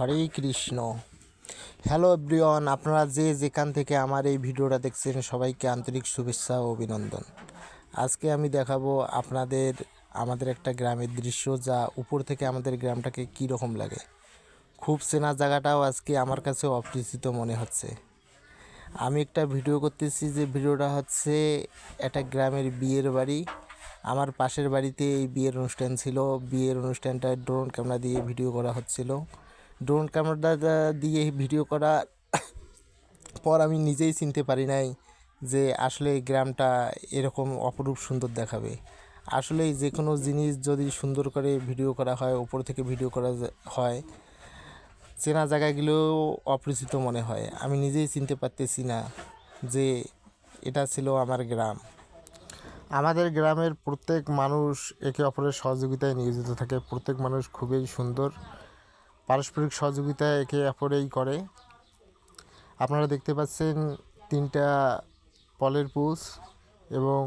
হরে Krishna. Hello everyone আপনারা যে যেখান থেকে আমার এই ভিডিওটা দেখছেন, সবাইকে আন্তরিক শুভেচ্ছা ও অভিনন্দন। আজকে আমি দেখাবো আপনাদের, আমাদের একটা গ্রামের দৃশ্য যা উপর থেকে আমাদের গ্রামটাকে কী রকম লাগে। খুব চেনা জায়গাটাও আজকে আমার কাছে অপরিচিত মনে হচ্ছে। আমি একটা ভিডিও করতেছি যে ভিডিওটা হচ্ছে একটা গ্রামের বিয়ের বাড়ি। আমার পাশের বাড়িতে এই বিয়ের অনুষ্ঠান ছিল। বিয়ের অনুষ্ঠানটা ড্রোন ক্যামেরা দিয়ে ভিডিও করা হচ্ছিল। ড্রোন ক্যামেরাটা দিয়ে ভিডিও করা পর আমি নিজেই চিনতে পারি নাই যে আসলে গ্রামটা এরকম অপরূপ সুন্দর দেখাবে। আসলে যে কোনো জিনিস যদি সুন্দর করে ভিডিও করা হয়, উপর থেকে ভিডিও করা হয়, চেনা জায়গাগুলো অপরিচিত মনে হয়। আমি নিজেই চিনতে পারতেছি না যে এটা ছিল আমার গ্রাম। আমাদের গ্রামের প্রত্যেক মানুষ একে অপরের সহযোগিতায় নিয়োজিত থাকে। প্রত্যেক মানুষ খুবই সুন্দর। পারস্পরিক সহযোগিতা একে অপরেই করে। আপনারা দেখতে পাচ্ছেন তিনটা পলের পুষ এবং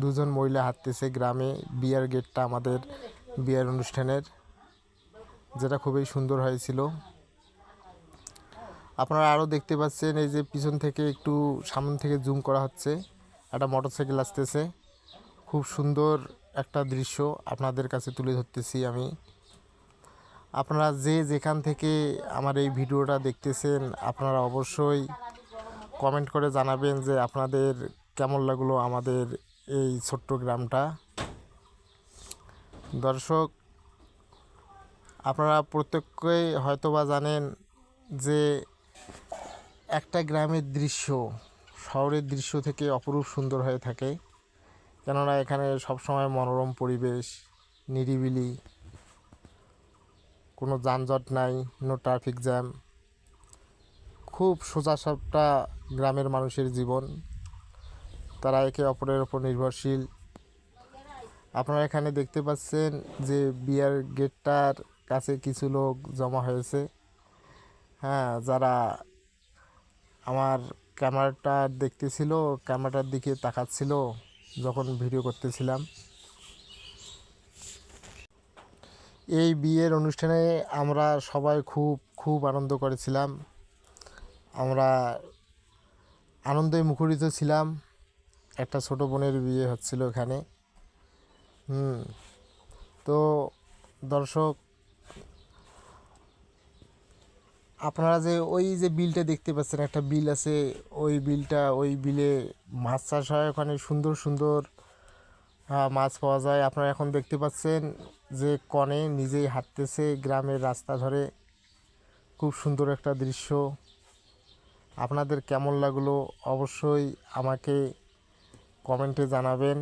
দুজন মহিলা হাঁটতেছে গ্রামে। বিয়ার গেটটা আমাদের বিয়ার অনুষ্ঠানের, যেটা খুবই সুন্দর হয়েছিল। আপনারা আরও দেখতে পাচ্ছেন এই যে পিছন থেকে একটু সামনে থেকে জুম করা হচ্ছে। একটা মোটরসাইকেল আসতেছে। খুব সুন্দর একটা দৃশ্য আপনাদের কাছে তুলে ধরতেছি আমি। আপনারা যে যেখান থেকে আমার এই ভিডিওটা দেখতেছেন, আপনারা অবশ্যই কমেন্ট করে জানাবেন যে আপনাদের কেমন লাগল আমাদের এই ছোট্ট গ্রামটা। দর্শক, আপনারা প্রত্যেকেই হয়তোবা জানেন যে একটা গ্রামের দৃশ্য, শহরের দৃশ্য থেকে অপরূপ সুন্দর হয়ে থাকে। কেননা এখানে সবসময় মনোরম পরিবেশ, নিরিবিলি। কোনো যানজট নাই নো ট্রাফিক জ্যাম খুব সোজাসাপটা গ্রামের মানুষের জীবন। তারা একে অপরের ওপর নির্ভরশীল। আপনারা এখানে দেখতে পাচ্ছেন যে বিয়ার গেটটার কাছে কিছু লোক জমা হয়েছে। হ্যাঁ যারা আমার ক্যামেরাটা দেখতেছিল, ক্যামেরাটার দিকে তাকাচ্ছিল যখন ভিডিও করতেছিলাম। এই বিয়ের অনুষ্ঠানে আমরা সবাই খুব খুব আনন্দ করেছিলাম। আমরা আনন্দে মুখরিত ছিলাম। একটা ছোট বোনের বিয়ে হচ্ছিল এখানে। হুম, তো দর্শক, আপনারা যে ওই যে বিলটা দেখতে পাচ্ছেন, একটা বিল আছে, ওই বিলটা, ওই বিলে মাছ চাষ হয় ওখানে সুন্দর সুন্দর মাছ পাওয়া যায়। আপনারা এখন দেখতে পাচ্ছেন যে কনে নিজেই হাঁটতেছে গ্রামের রাস্তা ধরে খুব সুন্দর একটা দৃশ্য। আপনাদের কেমন লাগল অবশ্যই আমাকে কমেন্টে জানাবেন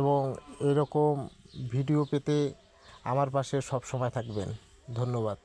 এবং এরকম ভিডিও পেতে আমার পাশে সব সময় থাকবেন। ধন্যবাদ।